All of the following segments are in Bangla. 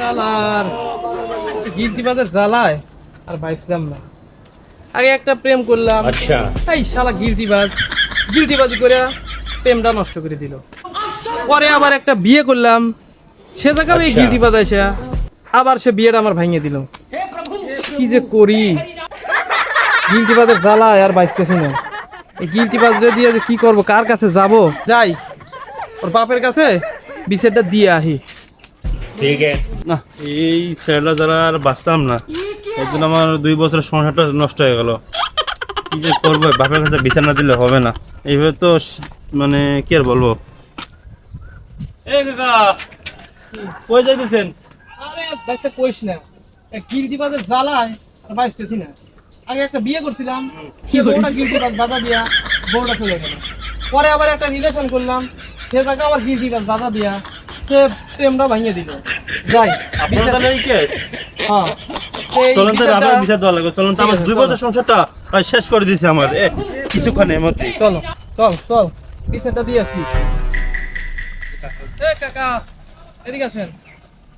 সালার গিলটি বাজার জ্বালায় আর বাইছিলাম না। আগে একটা প্রেম করলাম। আচ্ছা। এই শালা গিলটিবাজ গিলটিবাজি করে প্রেমটা নষ্ট করে দিল। পরে আবার একটা বিয়ে করলাম। সে জায়গাও এই আচ্ছা। গিলটিবাজ আসে আবার সে বিয়েটা আমার ভাঙিয়ে দিল। কি যে করি? গিলটিবাজের জ্বালায় আর বাইচতেছি না। এই গিলটিবাজে দিয়ে কি করব? কার কাছে যাব? যাই। ওর বাপের কাছে বিষয়টা দিয়ে আহি। ঠিক আছে। না এই ছেলেটা যারা আর বাঁচতাম না এর জন্য আমার দুই বছরের সংসারটা নষ্ট হয়ে গেল। কি যে করব বাপের কাছে বিছানা দিলে হবে না। এইভাবে তো মানে কি আর বলব? এই কাকা কই যাইতেছেন? আরে বাইসটা কইস না। গিলটি বাজার জ্বালায় আর না। আগে একটা বিয়ে করছিলাম বউটা গিলটি বাজ বাধা দিয়া বউটা চলে গেল। পরে আবার একটা রিলেশন করলাম সে জায়গা আবার গিলটি বাজ বাধা দিয়া সে প্রেমটা ভাঙিয়ে দিল। যাই আপনার তাহলে এই কেস হ্যাঁ। চলুন তো বিচারটা- বিচার দেওয়া লাগবে। চলুন তো আমার দুই বছর সংসারটা শেষ করে দিয়েছে আমার। কিছুক্ষণের মধ্যে। চলো চল চল। বিচারটা দিয়ে আসি। এ কাকা এদিকে আসেন।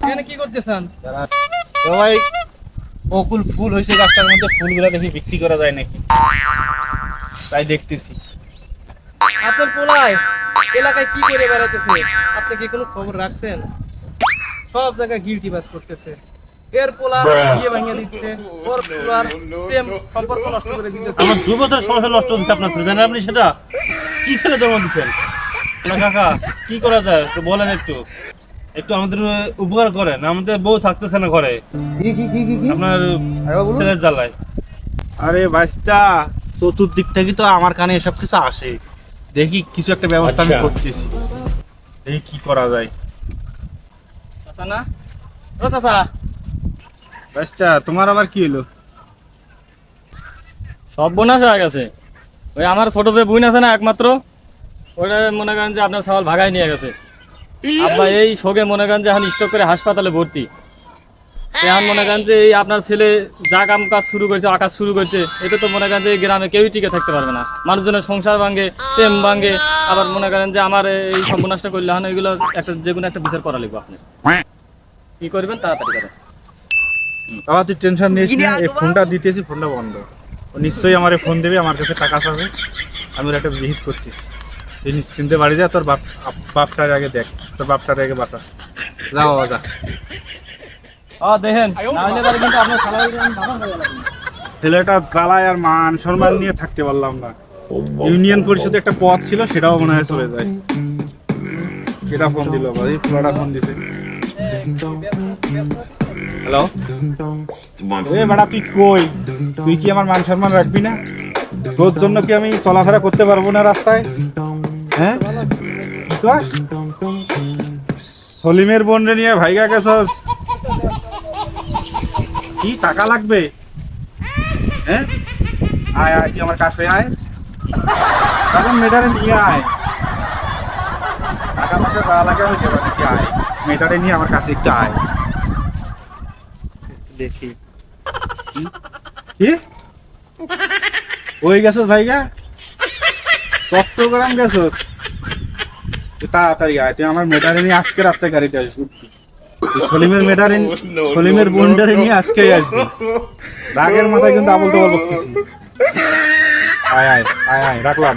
এখানে কি করতেছেন? সবাই বকুল ফুল হয়েছে গাছটার মধ্যে ফুলগুলো দেখি বিক্রি করা যায় নাকি? তাই দেখতেছি। আপনার পোলায় এলাকায় কি করে বেড়াতেছে আপনি কি কোনো খবর রাখছেন? সব জায়গায় গিলটি বাস করতেছে। এর পোলা বিয়ে ভাঙিয়ে দিচ্ছে। ওর পোলার প্রেম সম্পর্ক নষ্ট করে দিতেছে। আমার দু বছর সমস্যা নষ্ট হচ্ছে আপনার ছেলে জানেন আপনি সেটা? কি ছেলে জন্ম দিচ্ছেন? কাকা কি করা যায়? একটু বলেন একটু। একটু আমাদের উপকার করেন। আমাদের বউ থাকতেছে না ঘরে। আপনার ছেলের জ্বালায়। আরে বাইস্তা চতুর্দিক থেকে তো আমার কানে এসব কিছু আসে। দেখি কিছু একটা ব্যবস্থা আমি আচ্ছা। করতেছি। দেখি কি করা যায়। চাচা না ও চাচা। বাইস্তা তোমার আবার কি হলো? সব বোনাস হয়ে গেছে। ওই আমার ছোট যে বোন আছে না একমাত্র ওটা মনে করেন যে আপনার সওয়াল ভাগায় নিয়ে গেছে। আব্বা এই শোকে মনে করেন যে এখন স্টক করে হাসপাতালে ভর্তি। এখন মনে করেন যে এই আপনার ছেলে যা কাম কাজ শুরু করেছে আকাশ শুরু করছে এটা তো মনে করেন যে গ্রামে কেউই টিকে থাকতে পারবে না। মানুষজনের সংসার ভাঙে প্রেম ভাঙে আবার মনে করেন যে আমার এই সর্বনাশটা করলে এখন এগুলো একটা যে কোনো একটা বিচার করা লাগবে আপনি কি করবেন? তাড়াতাড়ি করেন বাবা তুই টেনশন নিস না এই ফোনটা দিতেছি ফোনটা বন্ধ। ও নিশ্চয়ই আমার ফোন দেবে আমার কাছে টাকা চাবে। আমি ওর একটা বিহিত করতেছি। তুই নিশ্চিন্তে বাড়ি যা তোর বাপ বাপটার আগে দেখ তোর বাপটার আগে বাঁচা। যা বাবা যা। ও দেখেন তাহলে কিন্তু আপনার হয়ে ছেলেটা জ্বালায় আর মান সম্মান নিয়ে থাকতে পারলাম না। ইউনিয়ন পরিষদে একটা পথ ছিল সেটাও মনে হয় চলে যায়। সেটা ফোন দিল আবার এই পুরাটা ফোন দিছে। হ্যালো এ বেটা, তুই কই? তুই কি আমার মান সম্মান রাখবি না? তোর জন্য কি আমি চলাফেরা করতে পারব না রাস্তায়? হ্যাঁ? সলিমের বোন রে নিয়ে ভাইগা গেছস। কি টাকা লাগবে? হ্যাঁ? আয় আয়, তুই আমার কাছে আয়। তখন মেয়েটারে নিয়ে আয়। যা লাগে আমি আয়। মেয়েটারে নিয়ে আমার কাছে একটু আয়। দেখি। কি? ওই গেছস ভাইগা? চট্টগ্রাম গেছস? তাড়াতাড়ি আয় তুই আমার মেয়েটারে নিয়ে আজকে রাত্রে গাড়িতে আসবি। সলিমের মেয়েটারে সলিমের বোনটারে নিয়ে আজকেই আসবি। রাগের মাথায় কিন্তু আবল তাবল বকতেছি আয় আয় আয় আয় রাখলাম।